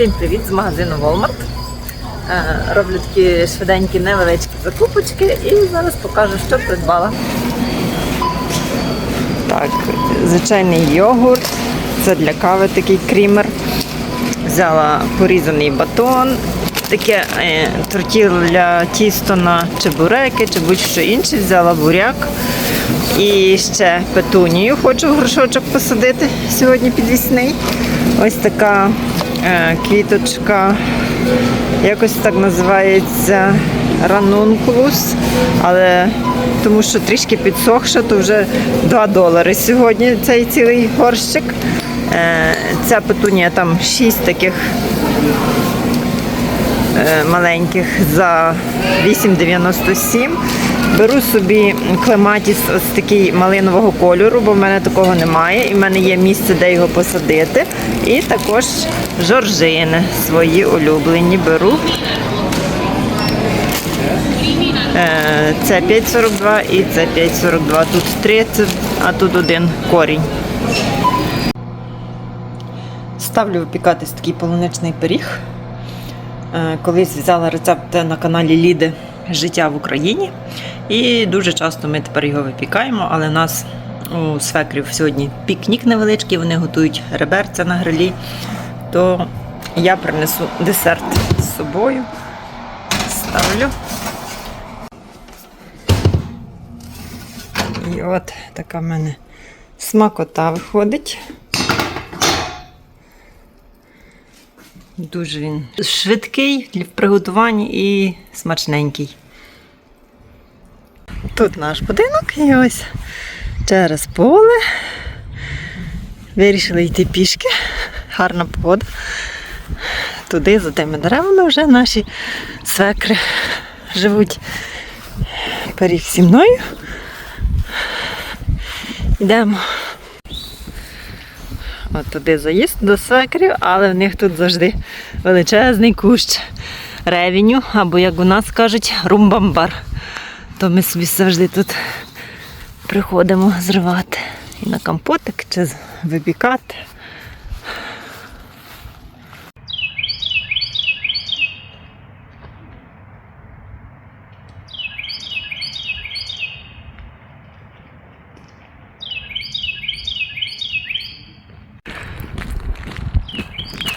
Всім привіт з магазину Walmart. Е, Роблю такі швиденькі невеличкі закупочки і зараз покажу, що придбала. Так, звичайний йогурт. Це для кави такий крімер. Взяла порізаний батон, таке е, тортілля тісто на чебуреки чи будь-що інше. Взяла буряк. І ще петунію хочу в горшочок посадити сьогодні підвісний. Ось така квіточка, якось так називається ранункулус, але тому що трішки підсохша, то вже 2 долари сьогодні цей цілий горщик. Е, ця петунія там 6 таких е, маленьких за 8,97. Беру собі клематіс ось такий малинового кольору, бо в мене такого немає. І в мене є місце, де його посадити. І також жоржини свої улюблені беру. Е, Це 5,42 і це 5,42. Тут 30, а тут один корінь. Ставлю випікатись такий полуничний пиріг. Е, Колись взяла рецепт на каналі Ліди Життя в Україні. І дуже часто ми тепер його випікаємо, але у нас у свекрів сьогодні пікнік невеличкий, вони готують реберця на грилі. То я принесу десерт з собою. Ставлю. І от така в мене смакота виходить. Дуже він швидкий в приготуванні і смачненький. Тут наш будинок і ось через поле. Вирішили йти пішки. Гарна погода. Туди, за тими деревами, вже наші свекри живуть. Пиріг зі мною. Йдемо. От туди заїзд до свекрів, але в них тут завжди величезний кущ ревеню, або, як у нас кажуть, румбамбар. То ми собі завжди тут приходимо зривати і на компотик чи випікати.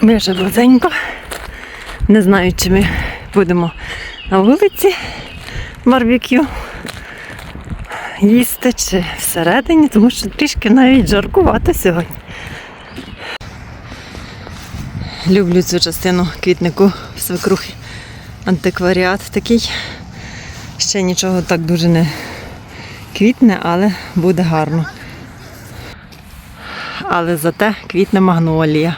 Ми вже близенько. Не знаю, чи ми будемо на вулиці барбекю їсти чи всередині, тому що трішки навіть жаркувато сьогодні. Люблю цю частину квітнику свекрухи. Антикваріат такий. Ще нічого так дуже не квітне, але буде гарно. Але зате квітне магнолія.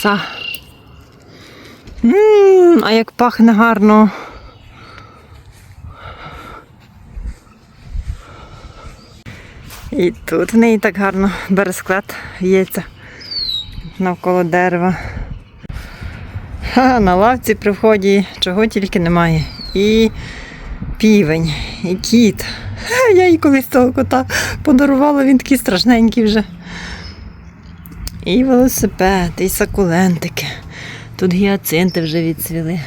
Краса. м а як пахне гарно. І тут в неї так гарно бересклет в'ється навколо дерева. Ха, на лавці при вході чого тільки немає. І півень, і кіт. Я їй колись того кота подарувала, він такий страшненький вже. І велосипед, і сакулентики. Тут гіацинти вже відцвіли.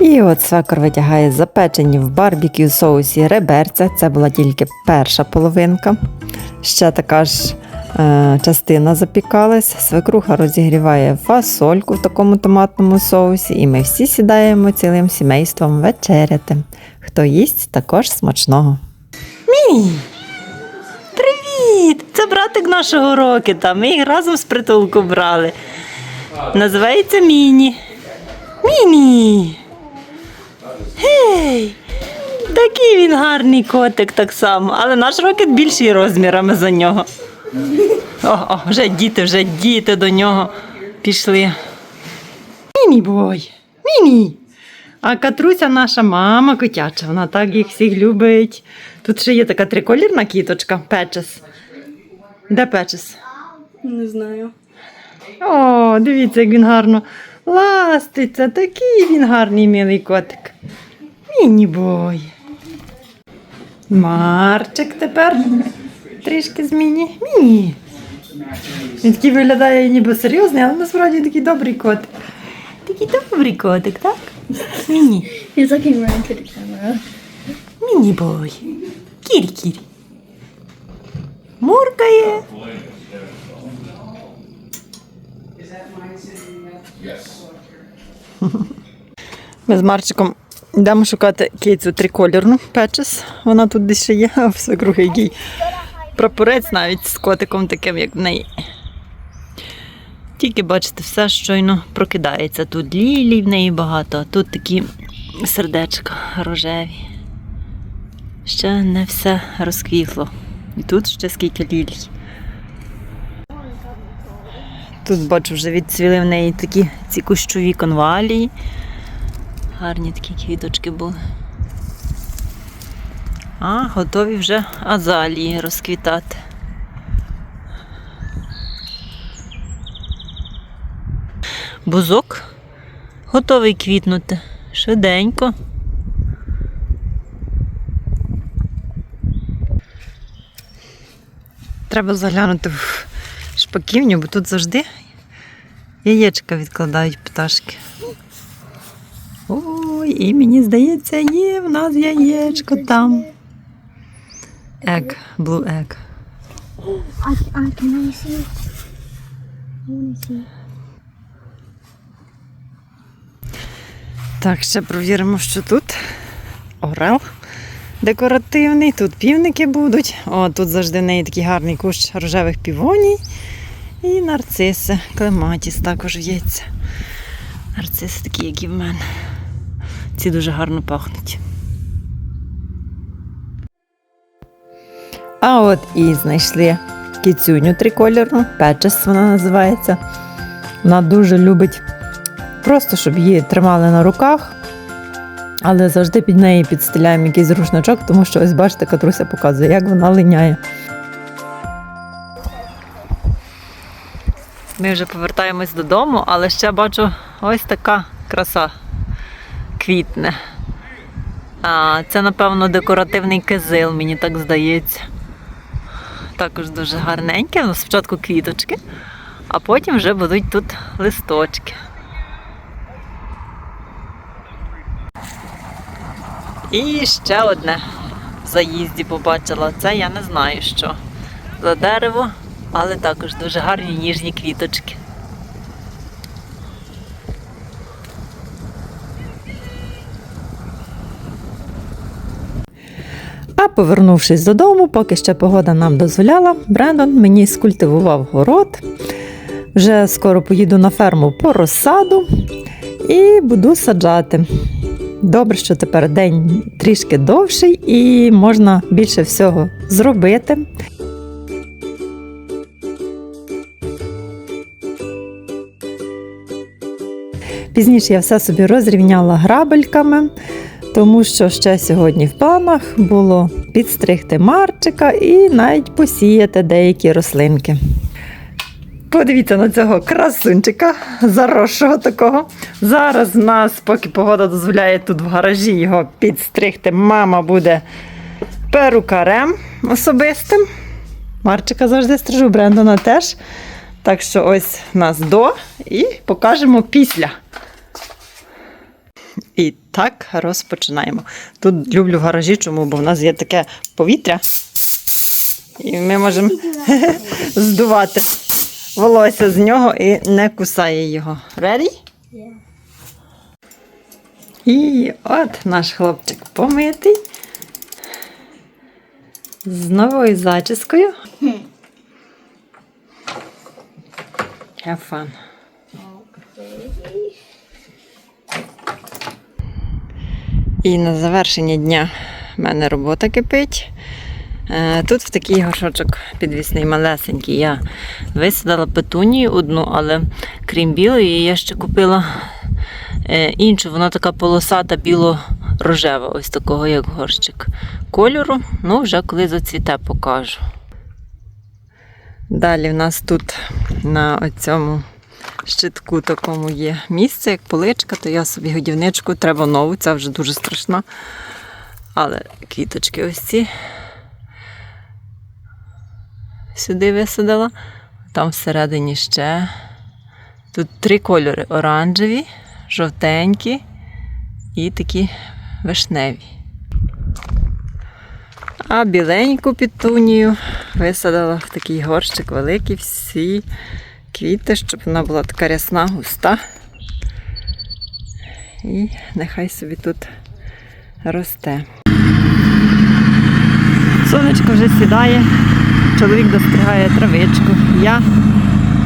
І от свекор витягає запечені в барбекю соусі реберця. Це була тільки перша половинка. Ще така ж е, частина запікалась. Свекруха розігріває фасольку в такому томатному соусі, і ми всі сідаємо цілим сімейством вечеряти. Хто їсть, також смачного. Мій! Привіт! Це братик нашого Рокета. Ми їх разом з притулку брали. Називається Міні. Міні! Гей! Такий він гарний котик так само, але наш рокет більший розмірами за нього. О, о, вже діти, вже діти до нього пішли. Мімі бой! Мімі! А Катруся наша мама котяча, вона так їх всіх любить. Тут ще є така триколірна кіточка, печес. Де печес? Не знаю. О, дивіться, як він гарно ластиться. Такий він гарний милий котик. Міні-бой. Марчик тепер трішки зміні. Міні. Він такий виглядає ніби серйозний, але насправді такий добрий котик. Такий добрий котик, так? Міні. He's looking right into the camera. Міні-бой. Кірі-кірі. Муркає. Ми з Марчиком йдемо шукати кицю триколірну печес. Вона тут десь ще є, а в свекрухи який прапорець навіть з котиком таким, як в неї. Тільки бачите, все щойно прокидається. Тут лілій в неї багато, а тут такі сердечка рожеві. Ще не все розквітло. І тут ще скільки лілій. Тут бачу, вже відцвіли в неї такі ці кущові конвалії. Гарні такі квіточки були. А, готові вже азалії розквітати. Бузок готовий квітнути. Швиденько. Треба заглянути в шпаківню, бо тут завжди яєчка відкладають пташки. Ой, і мені здається, є в нас яєчко там. Ек, see it. Так, ще провіримо, що тут. Орел декоративний, тут півники будуть. О, тут завжди в неї такий гарний кущ рожевих півоній. І нарциси, клематіс також в'ється. Нарциси такі, як і в мене. Ці дуже гарно пахнуть. А от і знайшли кіцюню трикольорну, печес вона називається. Вона дуже любить просто, щоб її тримали на руках. Але завжди під неї підстеляємо якийсь рушничок, тому що ось бачите, Катруся показує, як вона линяє. Ми вже повертаємось додому, але ще бачу ось така краса квітне. А, це, напевно, декоративний кизил, мені так здається. Також дуже гарненьке. Ну, спочатку квіточки, а потім вже будуть тут листочки. І ще одне в заїзді побачила. Це я не знаю що. За дерево, але також дуже гарні ніжні квіточки. А повернувшись додому, поки ще погода нам дозволяла, Брендон мені скультивував город. Вже скоро поїду на ферму по розсаду і буду саджати. Добре, що тепер день трішки довший і можна більше всього зробити. Пізніше я все собі розрівняла грабельками, тому що ще сьогодні в планах було підстригти марчика і навіть посіяти деякі рослинки. Подивіться на цього красунчика, заросшого такого. Зараз в нас, поки погода дозволяє тут в гаражі його підстригти, мама буде перукарем особистим. Марчика завжди стрижу, Брендона теж. Так що ось нас до і покажемо після. І так розпочинаємо. Тут люблю в гаражі, чому? Бо в нас є таке повітря. І ми можемо здувати волосся з нього і не кусає його. Ready? Yeah. І от наш хлопчик помитий. З новою зачіскою. Have fun. І на завершення дня в мене робота кипить. Е, Тут в такий горшочок підвісний малесенький. Я висадила петунію одну, але крім білої, я ще купила е, іншу, вона така полосата біло-рожева, ось такого, як горщик кольору. Ну, вже коли зацвіте, покажу. Далі в нас тут на цьому щитку такому є місце, як поличка, то я собі годівничку треба нову, ця вже дуже страшна. Але квіточки ось ці сюди висадила. Там всередині ще. Тут три кольори: оранжеві, жовтенькі і такі вишневі. А біленьку пітунію висадила в такий горщик великий, всі квіти, щоб вона була така рясна, густа. І нехай собі тут росте. Сонечко вже сідає, чоловік достригає травичку. Я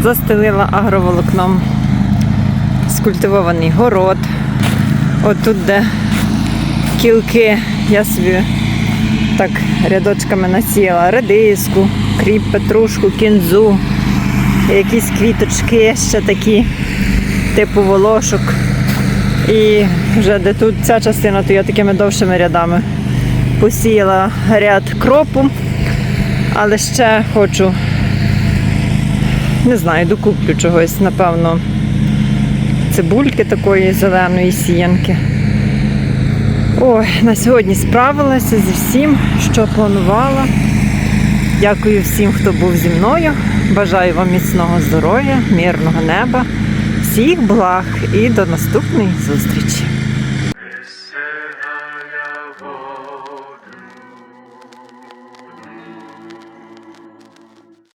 застелила агроволокном скультивований город. Отут, де кілки, я собі так рядочками насіяла редиску, кріп, петрушку, кінзу, якісь квіточки ще такі, типу волошок. І вже де тут ця частина, то я такими довшими рядами посіяла ряд кропу, але ще хочу, не знаю, докуплю чогось, напевно, цибульки такої зеленої сіянки. Ой, на сьогодні справилася зі всім, що планувала. Дякую всім, хто був зі мною. Бажаю вам міцного здоров'я, мирного неба, всіх благ і до наступної зустрічі.